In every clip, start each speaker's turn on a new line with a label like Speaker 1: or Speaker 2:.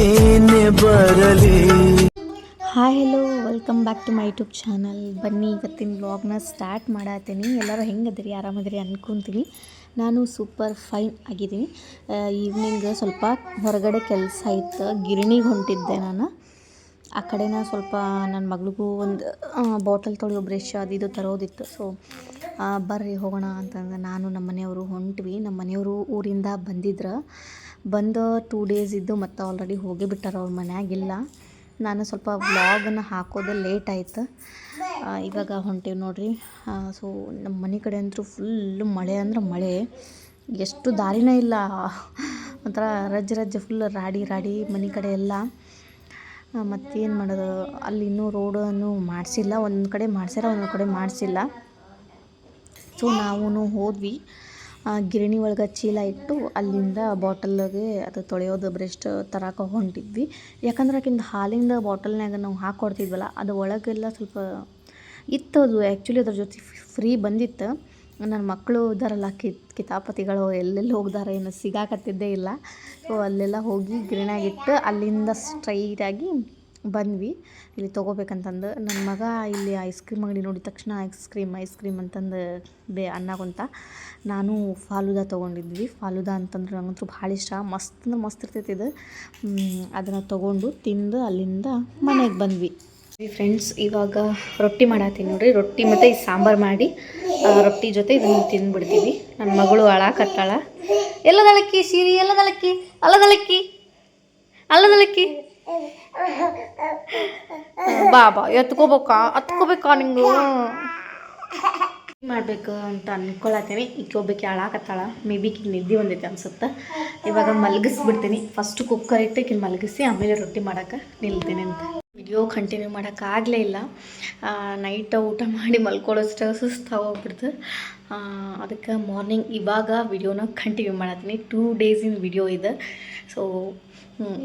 Speaker 1: ಏನೇ ಬರಲಿ.
Speaker 2: Hi hello welcome back to my YouTube channel ಬನ್ನಿ, ಇವತ್ತಿನ ವ್ಲಾಗ್ನ ಸ್ಟಾರ್ಟ್ ಮಾಡತ್ತೀನಿ ಎಲ್ಲರೂ ಹೆಂಗದಿರಿ ಆರಾಮದಿರಿ ಅನ್ಕೊಂತೀನಿ. ನಾನು ಸೂಪರ್ ಫೈನ್ ಆಗಿದ್ದೀನಿ. ಈವ್ನಿಂಗ್ ಸ್ವಲ್ಪ ಹೊರಗಡೆ ಕೆಲಸ ಇತ್ತು. ಗಿರಣಿಗೆ ಹೊಂಟಿದ್ದೆ ನಾನು. ಆ ಕಡೆನ ಸ್ವಲ್ಪ ನನ್ನ ಮಗಳಿಗೂ ಒಂದು ಬಾಟಲ್ ತೊಳೆಯೋ ಬ್ರಷ್ ಅದು ಇದು ತರೋದಿತ್ತು. ಸೊ ಬರ್ರಿ ಹೋಗೋಣ ಅಂತಂದ್ರೆ ನಾನು ನಮ್ಮ ಮನೆಯವರು ಹೊಂಟ್ವಿ. ನಮ್ಮ ಮನೆಯವರು ಊರಿಂದ ಬಂದಿದ್ರು. ಬಂದು ಟೂ ಡೇಸ್ ಇದ್ದು ಮತ್ತು ಆಲ್ರೆಡಿ ಹೋಗಿ ಬಿಟ್ಟಾರ ಅವ್ರ ಮನ್ಯಾಗಿಲ್ಲ ನಾನು ಸ್ವಲ್ಪ ವ್ಲಾಗನ್ನು ಹಾಕೋದು ಲೇಟ್ ಆಯ್ತು. ಇವಾಗ ಹೊಂಟೀವಿ ನೋಡ್ರಿ. ಸೊ ನಮ್ಮ ಮನೆ ಕಡೆ ಅಂತೂ ಫುಲ್ಲು ಮಳೆ ಅಂದ್ರೆ ಮಳೆ. ಎಷ್ಟು ದಾರಿನೇ ಇಲ್ಲ. ಒಂಥರ ರಜ್ ರಜ್ ಫುಲ್ ರಾಡಿ ರಾಡಿ ಮನೆ ಕಡೆ ಎಲ್ಲ. ಮತ್ತೇನು ಮಾಡೋದು? ಅಲ್ಲಿ ಇನ್ನೂ ರೋಡನ್ನು ಮಾಡಿಸಿಲ್ಲ. ಒಂದು ಕಡೆ ಮಾಡ್ಸ್ಯಾರ ಒಂದೊಂದು ಕಡೆ ಮಾಡಿಸಿಲ್ಲ. ಸೊ ನಾವು ಹೋದ್ವಿ. ಗಿರಣಿ ಒಳಗೆ ಚೀಲ ಇಟ್ಟು ಅಲ್ಲಿಂದ ಬಾಟಲ್ಗೆ ಅದು ತೊಳೆಯೋದು ಬ್ರೆಸ್ಟ್ ತರಕ ಹೊಂಟಿದ್ವಿ ಯಾಕಂದ್ರೆ ಆಕಿಂದ ಹಾಲಿಂದ ಬಾಟಲ್ನಾಗ ನಾವು ಹಾಕ್ಕೊಡ್ತಿದ್ವಲ್ಲ ಅದು ಒಳಗೆಲ್ಲ ಸ್ವಲ್ಪ ಇತ್ತು ಅದು ಆ್ಯಕ್ಚುಲಿ ಅದ್ರ ಜೊತೆ ಫ್ರೀ ಬಂದಿತ್ತು. ನನ್ನ ಮಕ್ಕಳು ಇದ್ದಾರಲ್ಲ, ಕಿತ್, ಕಿತಾಪತಿಗಳು ಎಲ್ಲೆಲ್ಲಿ ಹೋಗ್ದಾರ ಏನು ಸಿಗಾಕತ್ತಿದ್ದೇ ಇಲ್ಲ. ಸೊ ಅಲ್ಲೆಲ್ಲ ಹೋಗಿ ಗಿರಣ್ಯಾಗಿಟ್ಟು ಅಲ್ಲಿಂದ ಸ್ಟ್ರೈಟಾಗಿ ಬಂದ್ವಿ. ಇಲ್ಲಿ ತೊಗೋಬೇಕಂತಂದು. ನನ್ನ ಮಗ ಇಲ್ಲಿ ಐಸ್ ಕ್ರೀಮ್ ಅಂಗಡಿ ನೋಡಿದ ತಕ್ಷಣ ಐಸ್ ಕ್ರೀಮ್ ಐಸ್ ಕ್ರೀಮ್ ಅಂತಂದು ಬೇ ಅನ್ನಗೊಂತ ನಾನು ಫಾಲುದಾ ತೊಗೊಂಡಿದ್ವಿ. ಫಾಲುದಾ ಅಂತಂದ್ರೆ ನನಗಂತೂ ಭಾಳ ಇಷ್ಟ. ಮಸ್ತ್ ಅಂದ್ರೆ ಮಸ್ತ್ ಇರ್ತೈತಿ ಇದು. ಅದನ್ನು ತೊಗೊಂಡು ತಿಂದು ಅಲ್ಲಿಂದ ಮನೆಗೆ ಬಂದ್ವಿ. ಫ್ರೆಂಡ್ಸ್ ಇವಾಗ ರೊಟ್ಟಿ ಮಾಡತ್ತೀನಿ ನೋಡ್ರಿ. ರೊಟ್ಟಿ ಮತ್ತು ಈ ಸಾಂಬಾರು ಮಾಡಿ ರೊಟ್ಟಿ ಜೊತೆ ಇದನ್ನು ತಿಂದ್ಬಿಡ್ತೀವಿ. ನನ್ನ ಮಗಳು ಅಳಾಕತ್ತಾಳ ಎಲ್ಲದಳಕ್ಕಿ ಸೀರಿ, ಎಲ್ಲದಳಕ್ಕಿ ಅಲ್ಲದಳಕ್ಕಿ ಅಲ್ಲದಳಕ್ಕಿ ಬಾ ಬಾ ಎತ್ಕೋಬೇಕಾ ಹತ್ಕೋಬೇಕಾ ನಿಂಗು ಮಾಡಬೇಕು ಅಂತ ಅನ್ಕೊಳತ್ತೀನಿ ಒಬ್ಬಕ್ಕೆ ಹಾಳಾಕತ್ತಾಳ ಮೇ ಬಿ ಈಗ ನಿದ್ದೆ ಬಂದೈತೆ ಅನ್ಸುತ್ತೆ. ಇವಾಗ ಮಲಗಿಸ್ಬಿಡ್ತೀನಿ. ಫಸ್ಟ್ ಕುಕ್ಕರ್ ಇಟ್ಟು ಕಿನ್ ಮಲಗಿಸಿ, ಆಮೇಲೆ ರೊಟ್ಟಿ ಮಾಡೋಕೆ ನಿಲ್ತೀನಿ ಅಂತ. ವಿಡಿಯೋ ಕಂಟಿನ್ಯೂ ಮಾಡೋಕ್ಕಾಗಲೇ ಇಲ್ಲ. ನೈಟ್ ಊಟ ಮಾಡಿ ಮಲ್ಕೊಳ್ಳೋಷ್ಟು ಸುಸ್ತಾಗೋಗ್ಬಿಡ್ತು ಅದಕ್ಕೆ ಮಾರ್ನಿಂಗ್ ಇವಾಗ ವಿಡಿಯೋನ ಕಂಟಿನ್ಯೂ ಮಾಡತ್ತೀನಿ. ಟೂ ಡೇಸಿನ ವಿಡಿಯೋ ಇದೆ. ಸೊ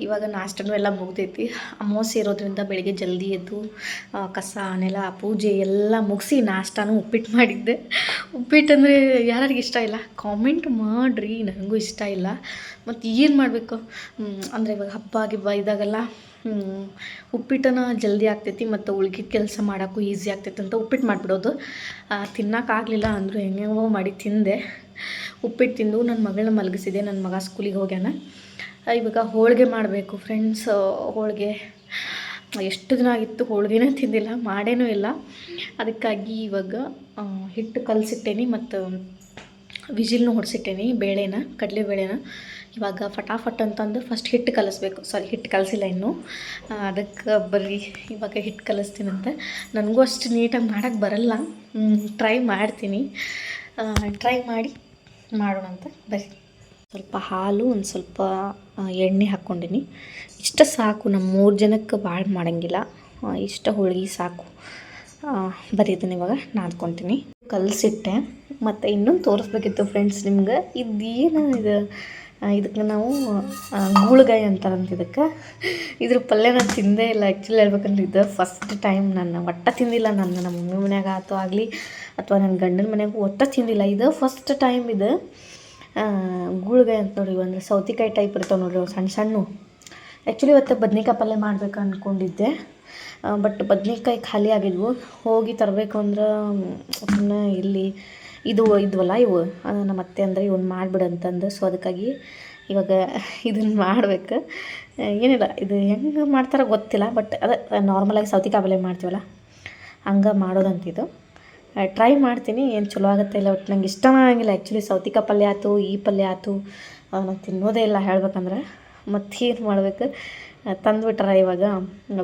Speaker 2: ಇವಾಗ ನಾಷ್ಟನೂ ಎಲ್ಲ ಮುಗ್ದೈತಿ. ಅಮಾವಾಸ್ಯೆ ಇರೋದ್ರಿಂದ ಬೆಳಿಗ್ಗೆ ಜಲ್ದಿ ಎದ್ದು ಕಸ ನೆಲ ಪೂಜೆ ಎಲ್ಲ ಮುಗಿಸಿ ನಾಷ್ಟಾನು ಉಪ್ಪಿಟ್ಟು ಮಾಡಿದ್ದೆ. ಉಪ್ಪಿಟ್ಟು ಅಂದರೆ ಯಾರಿಗೆ ಇಷ್ಟ ಇಲ್ಲ? ಕಾಮೆಂಟ್ ಮಾಡಿರಿ ನನಗೂ ಇಷ್ಟ ಇಲ್ಲ. ಮತ್ತು ಏನು ಮಾಡಬೇಕು? ಅಂದರೆ ಇವಾಗ ಹಬ್ಬ ಗಿಬ್ಬ ಇದ್ದಾಗೆಲ್ಲ ಹ್ಮ್, ಉಪ್ಪಿಟ್ಟನ ಜಲ್ದಿ ಆಗ್ತೈತಿ ಮತ್ತು ಉಳ್ಗಿದ ಕೆಲಸ ಮಾಡೋಕ್ಕೂ ಈಸಿ ಆಗ್ತೈತಿ ಅಂತ ಉಪ್ಪಿಟ್ಟು ಮಾಡಿಬಿಡೋದು. ತಿನ್ನೋಕ್ಕಾಗಲಿಲ್ಲ ಅಂದರೂ ಹೆಂಗೆಂಗೋ ಮಾಡಿ ತಿಂದೆ. ಉಪ್ಪಿಟ್ಟು ತಿಂದು ನನ್ನ ಮಗಳನ್ನ ಮಲಗಿಸಿದೆ ನನ್ನ ಮಗ ಸ್ಕೂಲಿಗೆ ಹೋಗ್ಯಾನ. ಇವಾಗ ಹೋಳಿಗೆ ಮಾಡಬೇಕು ಫ್ರೆಂಡ್ಸ್ ಹೋಳಿಗೆ. ಎಷ್ಟು ದಿನ ಆಗಿತ್ತು ಹೋಳಿಗೆನೇ ತಿಂದಿಲ್ಲ, ಮಾಡೇನೂ ಇಲ್ಲ. ಅದಕ್ಕಾಗಿ ಇವಾಗ ಹಿಟ್ಟು ಕಲಸಿಟ್ಟೇನಿ ಮತ್ತು ವಿಜಿಲ್ನು ಬೇಳೆನಾ ಬೇಳೆನ. ಕಡಲೆಬೇಳೆನ ಇವಾಗ ಫಟಾಫಟ್ ಅಂತಂದು ಫಸ್ಟ್ ಹಿಟ್ಟು ಕಲಿಸ್ಬೇಕು. ಸಾರಿ ಹಿಟ್ಟು ಕಲಸಿಲ್ಲ ಇನ್ನೂ. ಅದಕ್ಕೆ ಬರೀ ಇವಾಗ ಹಿಟ್ಟು ಕಲಿಸ್ತೀನಂತೆ. ನನಗೂ ಅಷ್ಟು ನೀಟಾಗಿ ಮಾಡೋಕ್ಕೆ ಬರಲ್ಲ. ಟ್ರೈ ಮಾಡ್ತೀನಿ. ಟ್ರೈ ಮಾಡಿ ಮಾಡೋಣ ಅಂತ ಬರ್ರಿ ಸ್ವಲ್ಪ ಹಾಲು ಒಂದು ಸ್ವಲ್ಪ ಎಣ್ಣೆ ಹಾಕ್ಕೊಂಡಿನಿ. ಇಷ್ಟ ಸಾಕು ನಮ್ಮ ಮೂರು ಜನಕ್ಕೆ ಭಾಳ ಮಾಡೋಂಗಿಲ್ಲ. ಇಷ್ಟು ಹೋಳ್ಗೆ ಸಾಕು. ಬರೀ ಇದನ್ನ ಇವಾಗ ನಾದ್ಕೊತೀನಿ ಕಲಸಿಟ್ಟೆ. ಮತ್ತು ಇನ್ನೊಂದು ತೋರಿಸ್ಬೇಕಿತ್ತು ಫ್ರೆಂಡ್ಸ್ ನಿಮ್ಗೆ. ಇದು? ಆ, ಇದಕ್ಕೆ ನಾವು ಗೂಳುಗಾಯಿ ಅಂತಾರಂತ ಇದಕ್ಕೆ. ಇದ್ರ ಪಲ್ಯ ನಾನು ತಿಂದೇ ಇಲ್ಲ. ಆ್ಯಕ್ಚುಲಿ ಹೇಳ್ಬೇಕಂದ್ರೆ ಇದು ಫಸ್ಟ್ ಟೈಮ್ ನಾನು ಒಟ್ಟ ತಿಂದಿಲ್ಲ. ನಾನು ನಮ್ಮ ಮಮ್ಮಿ ಮನ್ಯಾಗ ಆಗಲಿ ಅಥವಾ ನನ್ನ ಗಂಡನ ಮನೆಯಾಗ ಒಟ್ಟ ತಿಂದಿಲ್ಲ. ಇದು ಫಸ್ಟ್ ಟೈಮ್ ಇದು. ಆ, ಗೂಳ್ಗಾಯಿ ಅಂತ ನೋಡಿ ಅಂದರೆ ಸೌತಿಕಾಯಿ ಟೈಪ್ ಇರ್ತಾವೆ ನೋಡಿರಿ ಸಣ್ಣ ಸಣ್ಣ. ಆ್ಯಕ್ಚುಲಿ ಇವತ್ತು ಬದ್ನೆಕಾಯಿ ಪಲ್ಯ ಮಾಡ್ಬೇಕು ಅಂದ್ಕೊಂಡಿದ್ದೆ ಬಟ್ ಬದ್ನೆಕಾಯಿ ಖಾಲಿ ಆಗಿದ್ವು. ಹೋಗಿ ತರಬೇಕು ಅಂದ್ರೆ ಸುಮ್ಮನೆ ಇಲ್ಲಿ ಇದು ಇದ್ವಲ್ಲ ಇವು ನಮ್ಮ ಅತ್ತೆ ಅಂದರೆ ಇವನ್ನ ಮಾಡಿಬಿಡು ಅಂತಂದು ಸೊ ಅದಕ್ಕಾಗಿ ಇವಾಗ ಇದನ್ನು ಮಾಡ್ಬೇಕು. ಏನಿಲ್ಲ ಇದು ಹೆಂಗೆ ಮಾಡ್ತಾರೋ ಗೊತ್ತಿಲ್ಲ ಬಟ್ ಅದೇ ನಾರ್ಮಲಾಗಿ ಸೌತಿಕಾಯಿ ಪಲ್ಯ ಮಾಡ್ತೀವಲ್ಲ ಹಂಗೆ ಮಾಡೋದಂತಿದು. ಟ್ರೈ ಮಾಡ್ತೀನಿ. ಏನು ಚಲೋ ಆಗುತ್ತೆ ಇಲ್ಲ ಒಟ್ಟು ನಂಗೆ ಇಷ್ಟ ಆಗಿಲ್ಲ ಆ್ಯಕ್ಚುಲಿ ಸೌತಿಕಾಯಿ ಪಲ್ಯ ಆಯ್ತು ಈ ಪಲ್ಯ ಆಯ್ತು ನಾನು ತಿನ್ನೋದೇ ಇಲ್ಲ ಹೇಳ್ಬೇಕಂದ್ರೆ. ಮತ್ತೇನು ಮಾಡಬೇಕು? ತಂದುಬಿಟ್ರೆ ಇವಾಗ.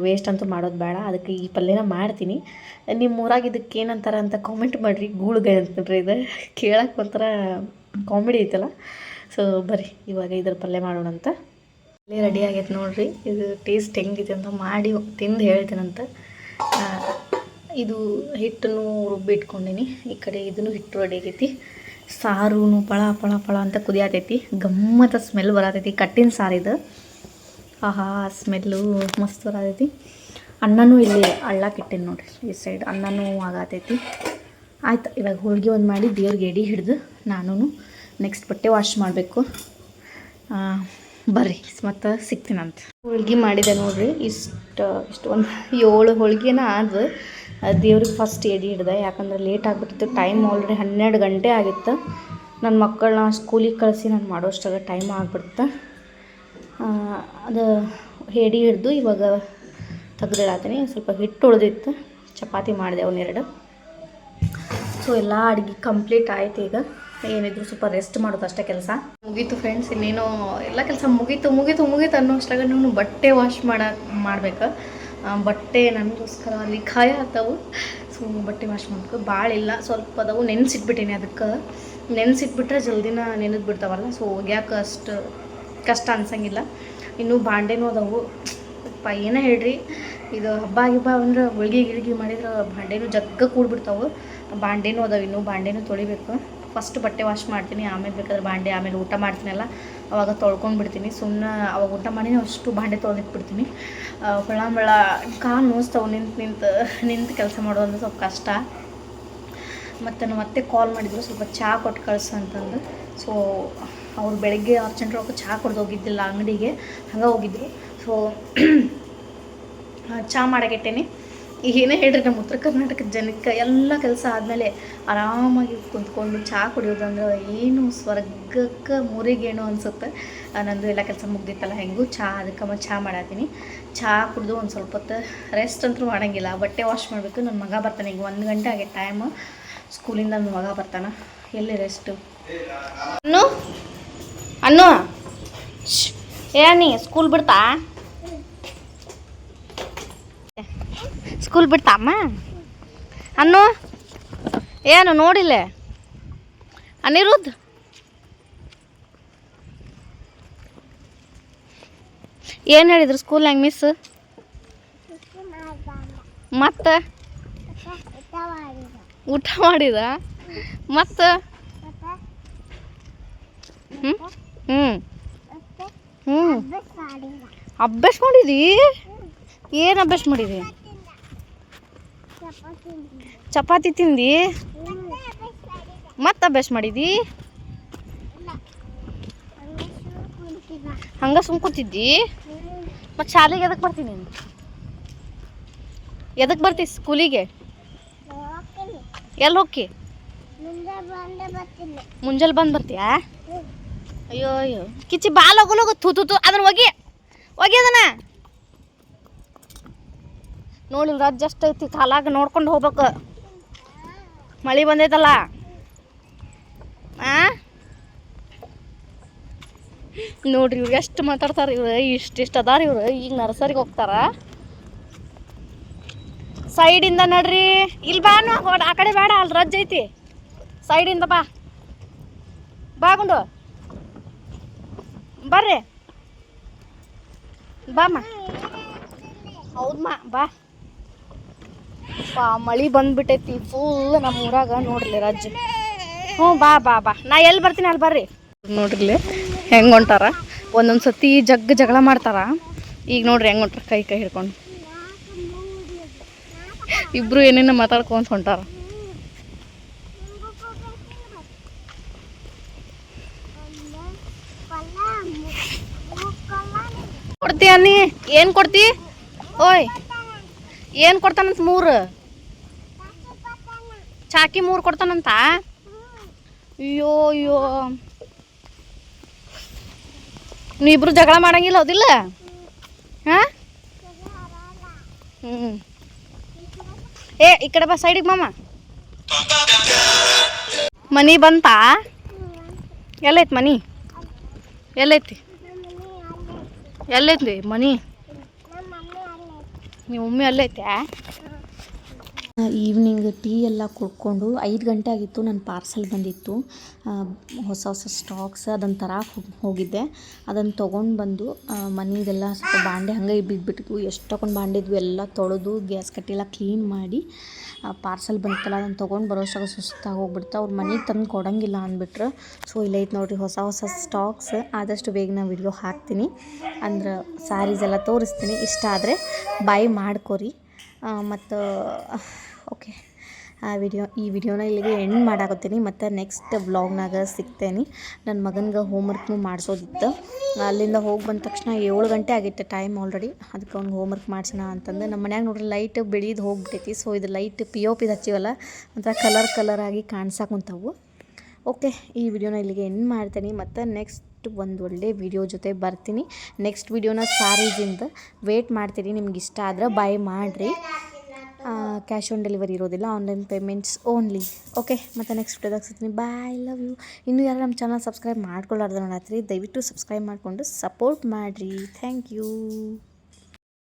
Speaker 2: ವೇಸ್ಟ್ ಅಂತೂ ಮಾಡೋದು ಬೇಡ. ಅದಕ್ಕೆ ಈ ಪಲ್ಯನ ಮಾಡ್ತೀನಿ. ನಿಮ್ಮ ಊರಾಗ ಇದಕ್ಕೆ ಏನಂತಾರ ಅಂತ ಕಾಮೆಂಟ್ ಮಾಡಿರಿ. ಗೂಳುಗೈ ಅಂತಂದ್ರೆ ಇದು. ಕೇಳಕ್ಕೆ ಒಂಥರ ಕಾಮಿಡಿ ಐತಲ್ಲ. ಸೊ ಬರ್ರಿ, ಇವಾಗ ಇದ್ರ ಪಲ್ಯ ಮಾಡೋಣ ಅಂತ. ಪಲ್ಯ ರೆಡಿ ಆಗೈತೆ ನೋಡಿರಿ. ಇದು ಟೇಸ್ಟ್ ಹೆಂಗಿದೆ ಅಂತ ಮಾಡಿ ತಿಂದು ಹೇಳ್ತೀನಂತ. ಇದು ಹಿಟ್ಟನ್ನು ರುಬ್ಬಿಟ್ಕೊಂಡಿನಿ ಈ ಕಡೆ ಇದನ್ನು ಹಿಟ್ಟು ರೆಡಿ ಆಗೈತಿ ಸಾರು ಪಳ ಪಳ ಪಳ ಅಂತ ಕುದಿಯತೈತಿ. ಗಮ್ಮತ್ತ ಸ್ಮೆಲ್ ಬರತೈತಿ. ಕಟ್ಟಿನ ಸಾರು ಇದು. ಆಹಾ ಸ್ಮೆಲ್ಲು ಮಸ್ತ್ ಬರತೈತಿ. ಅನ್ನನೂ ಇಲ್ಲಿ ಅಳ್ಳಕ್ಕಿಟ್ಟಿನಿ ನೋಡಿರಿ. ಈ ಸೈಡ್ ಅನ್ನನೂ ಆಗತೈತಿ. ಆಯ್ತು, ಇವಾಗ ಹೋಳಿಗೆ ಒಂದು ಮಾಡಿ ದೇವ್ರಿಗೆ ಎಡಿ ಹಿಡಿದು ನಾನು ನೆಕ್ಸ್ಟ್ ಬಟ್ಟೆ ವಾಶ್ ಮಾಡಬೇಕು. ಬರ್ರಿ, ಮತ್ತು ಸಿಗ್ತೀನಂತ. ಹೋಳ್ಗೆ ಮಾಡಿದೆ ನೋಡ್ರಿ. ಇಷ್ಟು ಇಷ್ಟು ಒಂದು ಏಳು ಹೋಳ್ಗೆನ ಆದ್ವು ದೇವ್ರಿಗೆ ಫಸ್ಟ್ ಎಡೆ ಹಿಡ್ದೆ, ಯಾಕಂದ್ರೆ ಲೇಟ್ ಆಗಿಬಿಟ್ಟಿತ್ತು. ಟೈಮ್ ಆಲ್ರೆಡಿ ಹನ್ನೆರಡು ಗಂಟೆ ಆಗಿತ್ತು. ನನ್ನ ಮಕ್ಕಳನ್ನ ಸ್ಕೂಲಿಗೆ ಕಳಿಸಿ ನಾನು ಮಾಡೋಷ್ಟಾಗ ಟೈಮ್ ಆಗಿಬಿಡ್ತು. ಅದು ಎಡೆ ಹಿಡಿದು ಇವಾಗ ತೆಗ್ದಿಡಾತೀನಿ. ಸ್ವಲ್ಪ ಹಿಟ್ಟು ಉಳಿದಿತ್ತು. ಚಪಾತಿ ಮಾಡಿದೆ ಅವನ್ನೆರಡು ಸೊ ಎಲ್ಲ ಅಡುಗೆ ಕಂಪ್ಲೀಟ್ ಆಯ್ತು ಈಗ. ಏನಿದ್ರು ಸ್ವಲ್ಪ ರೆಸ್ಟ್ ಮಾಡೋದು ಅಷ್ಟೇ ಕೆಲಸ. ಮುಗೀತು ಫ್ರೆಂಡ್ಸ್ ಇನ್ನೇನು ಎಲ್ಲ ಕೆಲಸ ಮುಗೀತು ಮುಗೀತು ಮುಗೀತು ಅನ್ನೋ ಅಷ್ಟಾಗ ನಾನು ಬಟ್ಟೆ ವಾಶ್ ಮಾಡ ಮಾಡ್ಬೇಕು. ಬಟ್ಟೆ ನನಗೋಸ್ಕರ ಅಲ್ಲಿ ಖಾಯ ಆತವು ಸೊ ಬಟ್ಟೆ ವಾಶ್ ಮಾಡ್ಬೇಕು ಭಾಳ ಇಲ್ಲ, ಸ್ವಲ್ಪ ಅದಾವು, ನೆನೆಸಿಟ್ಬಿಟ್ಟೇನೆ ಅದಕ್ಕೆ. ನೆನೆಸಿಟ್ಬಿಟ್ರೆ ಜಲ್ದಿನ ನೆನೆದು ಬಿಡ್ತಾವಲ್ಲ ಸೊ ಒಗ್ಯಾಕ ಅಷ್ಟು ಕಷ್ಟ ಅನ್ಸಂಗಿಲ್ಲ. ಇನ್ನು ಬಾಂಡೆನೂ ಅದಾವು. ಅಪ್ಪ ಏನೇ ಹೇಳ್ರಿ? ಇದು ಹಬ್ಬ ಗಿಬ್ಬ ಅಂದ್ರೆ ಹೋಳ್ಗೆ ಗಿಳ್ಗಿ ಮಾಡಿದ್ರೆ ಬಾಂಡೆನೂ ಜಗ್ಗ ಕೂಡ್ಬಿಡ್ತಾವೆ. ಬಾಂಡೆನೂ ಅದಾವೆ, ಇನ್ನೂ ಬಾಂಡೆನೂ ತೊಳಿಬೇಕು. ಫಸ್ಟ್ ಬಟ್ಟೆ ವಾಶ್ ಮಾಡ್ತೀನಿ, ಆಮೇಲೆ ಬೇಕಾದ್ರೆ ಬಾಂಡೆ, ಆಮೇಲೆ ಊಟ ಮಾಡ್ತೀನಲ್ಲ, ಅವಾಗ ತೊಳ್ಕೊಂಡ್ಬಿಡ್ತೀನಿ ಸುಮ್ಮನೆ ಅವಾಗ ಊಟ ಮಾಡಿ ಅಷ್ಟು ಬಾಂಡೆ ತೊಳೆದಿಟ್ಬಿಡ್ತೀನಿ ಹೊಳ ಮಳ, ಕಾಲು ನೋಸ್ತವು, ನಿಂತು ನಿಂತು ನಿಂತು ಕೆಲಸ ಮಾಡೋದು ಸ್ವಲ್ಪ ಕಷ್ಟ. ಮತ್ತು ನಮ್ಮ ಮತ್ತೆ ಕಾಲ್ ಮಾಡಿದ್ರು, ಸ್ವಲ್ಪ ಚಹಾ ಕೊಟ್ಟು ಕಳಿಸು ಅಂತಂದು. ಸೊ ಅವ್ರು ಬೆಳಗ್ಗೆ ರೊಕ್ಕ ಚಹಾ ಕೊಡ್ದು ಹೋಗಿದ್ದಿಲ್ಲ ಅಂಗಡಿಗೆ, ಹಂಗೆ ಹೋಗಿದ್ರು. ಸೊ ಚಹಾ ಮಾಡಾಕಿಟ್ಟೇನಿ ಈಗ ಏನೇ ಹೇಳ್ರಿ, ನಮ್ಮ ಉತ್ತರ ಕರ್ನಾಟಕದ ಜನಕ್ಕೆ ಎಲ್ಲ ಕೆಲಸ ಆದಮೇಲೆ ಆರಾಮಾಗಿ ಕುಂತ್ಕೊಂಡು ಚಹಾ ಕುಡಿಯೋದಂದ್ರೆ ಏನು ಸ್ವರ್ಗಕ್ಕೆ ಮುರಿಗೇನು ಅನಿಸುತ್ತೆ. ನಂದು ಎಲ್ಲ ಕೆಲಸ ಮುಗ್ದಿತ್ತಲ್ಲ, ಹೆಂಗೂ ಚಹಾ ಅದಕ್ಕೆ ಮತ್ತು ಚಹಾ ಮಾಡತ್ತೀನಿ ಚಹಾ ಕುಡಿದು ಒಂದು ಸ್ವಲ್ಪ ಹೊತ್ತು ರೆಸ್ಟ್ ಅಂತೂ ಮಾಡೋಂಗಿಲ್ಲ, ಬಟ್ಟೆ ವಾಶ್ ಮಾಡಬೇಕು. ನನ್ನ ಮಗ ಬರ್ತಾನೆ, ಈಗ ಒಂದು ಗಂಟೆ ಆಗೈತೆ ಟೈಮು ಸ್ಕೂಲಿಂದ ನನ್ನ ಮಗ ಬರ್ತಾನೆ, ಎಲ್ಲಿ ರೆಸ್ಟು ಅನ್ನು? ಅನ್ನು? ಏನಿ ಸ್ಕೂಲ್ ಬಿಡ್ತಾ? ಸ್ಕೂಲ್ ಬಿಟ್ಟಮ್ಮ ಅನ್ನು, ಏನು ನೋಡಿಲ್ಲ? ಅನಿರುದ್ಧ? ಏನು ಹೇಳಿದ್ರು ಸ್ಕೂಲ್ನಾಗ ಮಿಸ್ ಮತ್ತೆ? ಊಟ ಮಾಡಿದ? ಮತ್ತೆ? ಹ್ಞೂ ಹ್ಞೂ ಹ್ಞೂ ಅಭ್ಯಾಸ ಮಾಡಿದಿ? ಏನು ಅಭ್ಯಾಸ ಮಾಡಿದಿ? ಚಪಾತಿ ತಿಂದಿ? ಮತ್ತೆ ಅಭ್ಯಾಸ ಮಾಡಿದಿ? ಹಂಗ ಸುಮ್ ಕೂತಿದ್ದಿ? ಮತ್ತು ಶಾಲೆಗೆ ಎದಕ್ಕೆ ಬರ್ತೀನಿ? ಎದಕ್ಕೆ ಬರ್ತಿ ಸ್ಕೂಲಿಗೆ? ಎಲ್ಲಿ ಹೋಗಿ ಮುಂಜಾನೆ ಬಂದು ಬರ್ತೀಯಾ? ಅಯ್ಯೋ ಅಯ್ಯೋ. ಕಿಚ್ಚಿ ಬಾಲ್ ಲಗು ಹೋಗ. ತೂತು ತೂ ತು ಅದನ್ನ ಹೋಗಿ. ಹೋಗಿ ಅದನ್ನ. ನೋಡಿ ರಜ್ ಅಷ್ಟು ಐತಿ, ಕಾಲಾಗ ನೋಡ್ಕೊಂಡು ಹೋಗ್ಬೇಕು. ಮಳೆ ಬಂದೈತಲ್ಲ? ಆ? ನೋಡ್ರಿ ಇವ್ರು ಎಷ್ಟು ಮಾತಾಡ್ತಾರೆ ಇವ್ರು ಇಷ್ಟಿಷ್ಟು ಅದಾರ ಇವ್ರು, ಈಗ ನರ್ಸರಿಗೆ ಹೋಗ್ತಾರ. ಸೈಡಿಂದ ನಡ್ರಿ ಇಲ್ಲಿ ಬಾ ನೋ ಆ ಕಡೆ ಬೇಡ, ಅಲ್ಲಿ ರಜ್ ಐತಿ. ಸೈಡಿಂದ ಬಾ. ಬಾಗುಂಡು ಬರ್ರಿ. ಬಾಮ್ಮ. ಹೌದಮ್ಮ ಬಾ. ಮಳಿ ಬಂದ್ಬಿಟ್ಟೈತಿ ಫುಲ್ ನಮ್ಮ ಊರಾಗ ನೋಡ್ರಿ ರಜ್. ಹ್ಞೂ, ಬಾ ಬಾ ಬಾ. ನಾ ಎಲ್ಲಿ ಬರ್ತೀನಿ ಅಲ್ಲಿ ಬರ್ರಿ. ನೋಡ್ರಿ ಹೆಂಗೆ ಹೊಂಟಾರ? ಒಂದೊಂದು ಸತಿ ಜಗ್ ಜಗಳ ಮಾಡ್ತಾರ. ಈಗ ನೋಡ್ರಿ ಹೆಂಗೆ ಹೊಂಟಾರ, ಕೈ ಕೈ ಹಿಡ್ಕೊಂಡು. ಇಬ್ರು ಏನೇನೋ ಮಾತಾಡ್ಕೊಂತ ಹೊಂಟಾರ. ಕೊಡ್ತೀಯ ಏನು ಕೊಡ್ತಿ? ಓಯ್. ಏನು ಕೊಡ್ತಾನಂತ ಮೂರು? ಚಾಕಿ ಮೂರು ಕೊಡ್ತಾನಂತ? ಅಯ್ಯೋ ಅಯ್ಯೋ. ನೀವಿಬ್ರು ಜಗಳ ಮಾಡಂಗಿಲ್ಲ ಹೌದಿಲ್ಲ? ಹಾಂ? ಹ್ಞೂ ಏ, ಈ ಕಡೆ ಬಾ ಸೈಡಿಗೆ ಮಾಮ. ಮನಿ ಬಂತಾ? ಎಲ್ಲೈತಿ ಮನಿ? ಎಲ್ಲೈತಿ? ಎಲ್ಲೈತಿ ಮನಿ? ನಿಮ್ಮ ಮಮ್ಮಿ ಅಲ್ಲೈತೆ ಈವ್ನಿಂಗ್ ಟೀ ಎಲ್ಲ ಕುಡ್ಕೊಂಡು ಐದು ಗಂಟೆ ಆಗಿತ್ತು ನನ್ನ ಪಾರ್ಸೆಲ್ ಬಂದಿತ್ತು. ಹೊಸ ಹೊಸ ಸ್ಟಾಕ್ಸ್ ಅದನ್ನು ತರಕ್ಕೆ ಹೋಗ್- ಹೋಗಿದ್ದೆ. ಅದನ್ನು ತೊಗೊಂಡು ಬಂದು ಮನೆಗೆಲ್ಲ ಸ್ವಲ್ಪ ಬಾಂಡೆ ಹಾಗೆ ಬಿದ್ದುಬಿಟ್ಟಿದ್ವು ಎಷ್ಟು ತೊಗೊಂಡು ಬಾಂಡೆ ಎಲ್ಲ ತೊಳೆದು ಗ್ಯಾಸ್ ಕಟ್ಟೆಲ್ಲ ಕ್ಲೀನ್ ಮಾಡಿ ಪಾರ್ಸೆಲ್ ಬಂತಲ್ಲ ಅದನ್ನು ತೊಗೊಂಡು ಬರೋಷ್ಟಾಗ ಸುಸ್ತಾಗಿ ಹೋಗ್ಬಿಡ್ತು. ಅವ್ರು ಮನೆಗೆ ತಂದು ಕೊಡಂಗಿಲ್ಲ ಅಂದ್ಬಿಟ್ರು. ಸೊ ಇಲ್ಲೈತೆ ನೋಡಿರಿ, ಹೊಸ ಹೊಸ ಸ್ಟಾಕ್ಸ್ ಆದಷ್ಟು ಬೇಗ ನಾನು ವಿಡಿಯೋ ಹಾಕ್ತೀನಿ. ಅಂದ್ರೆ ಸ್ಯಾರೀಸ್ ಎಲ್ಲ ತೋರಿಸ್ತೀನಿ. ಇಷ್ಟ ಆದರೆ ಬಾಯ್ ಮಾಡ್ಕೊರಿ. ಮತ್ತು ಓಕೆ. ಆ ವಿಡಿಯೋ, ಈ ವಿಡಿಯೋನ ಇಲ್ಲಿಗೆ ಎಂಡ್ ಮಾಡಾಕತ್ತೀನಿ. ಮತ್ತು ನೆಕ್ಸ್ಟ್ ವ್ಲಾಗ್ನಾಗ ಸಿಗ್ತೇನೆ. ನನ್ನ ಮಗನಿಗೆ ಹೋಮ್ವರ್ಕ್ನು ಮಾಡಿಸೋದಿತ್ತು. ಅಲ್ಲಿಂದ ಹೋಗಿ ಬಂದ ತಕ್ಷಣ ಏಳು ಗಂಟೆ ಆಗಿತ್ತು ಟೈಮ್ ಆಲ್ರೆಡಿ ಅದಕ್ಕೆ ಅವ್ನಿಗೆ ಹೋಮ್ವರ್ಕ್ ಮಾಡ್ಸೋಣ ಅಂತಂದು. ನಮ್ಮ ಮನ್ಯಾಗ ನೋಡ್ರಿ ಲೈಟ್ ಬೆಳೀದು ಹೋಗ್ಬಿಟ್ಟೈತಿ ಸೊ ಇದು ಲೈಟ್ ಪಿ ಒ ಪಿದು ಹಚ್ಚಿವಲ್ಲ? ಒಂಥರ ಕಲರ್ ಕಲರ್ ಆಗಿ ಕಾಣ್ಸಕ್ಕುಂತಾವು ಓಕೆ, ಈ ವಿಡಿಯೋನ ಇಲ್ಲಿಗೆ ಎಂಡ್ ಮಾಡ್ತೀನಿ. ಮತ್ತು ನೆಕ್ಸ್ಟ್ ಒಂದು ಒಳ್ಳೆ ವಿಡಿಯೋ ಜೊತೆ ಬರ್ತೀನಿ. ನೆಕ್ಸ್ಟ್ ವಿಡಿಯೋನ ಸಾರೀಸಿಂದ ವೇಟ್ ಮಾಡ್ತೀನಿ ನಿಮ್ಗೆ ಇಷ್ಟ ಆದ್ರೆ ಬೈ ಮಾಡಿರಿ. ಕ್ಯಾಶ್ ಆನ್ ಡೆಲಿವರಿ ಇರೋದಿಲ್ಲ ಆನ್ಲೈನ್ ಪೇಮೆಂಟ್ಸ್ ಓನ್ಲಿ ಓಕೆ ಮತ್ತು ನೆಕ್ಸ್ಟ್ ವಿಡಿಯೋದಾಗ ಸಿಗ್ತೀನಿ. ಬಾಯ್ ಲವ್ ಯು ಇನ್ನೂ ಯಾರು ನಮ್ಮ ಚಾನಲ್ ಸಬ್ಸ್ಕ್ರೈಬ್ ಮಾಡ್ಕೊಳ್ಳಾರ್ದು ನೋಡತ್ರಿ, ದಯವಿಟ್ಟು ಸಬ್ಸ್ಕ್ರೈಬ್ ಮಾಡಿಕೊಂಡು ಸಪೋರ್ಟ್ ಮಾಡಿರಿ. Thank you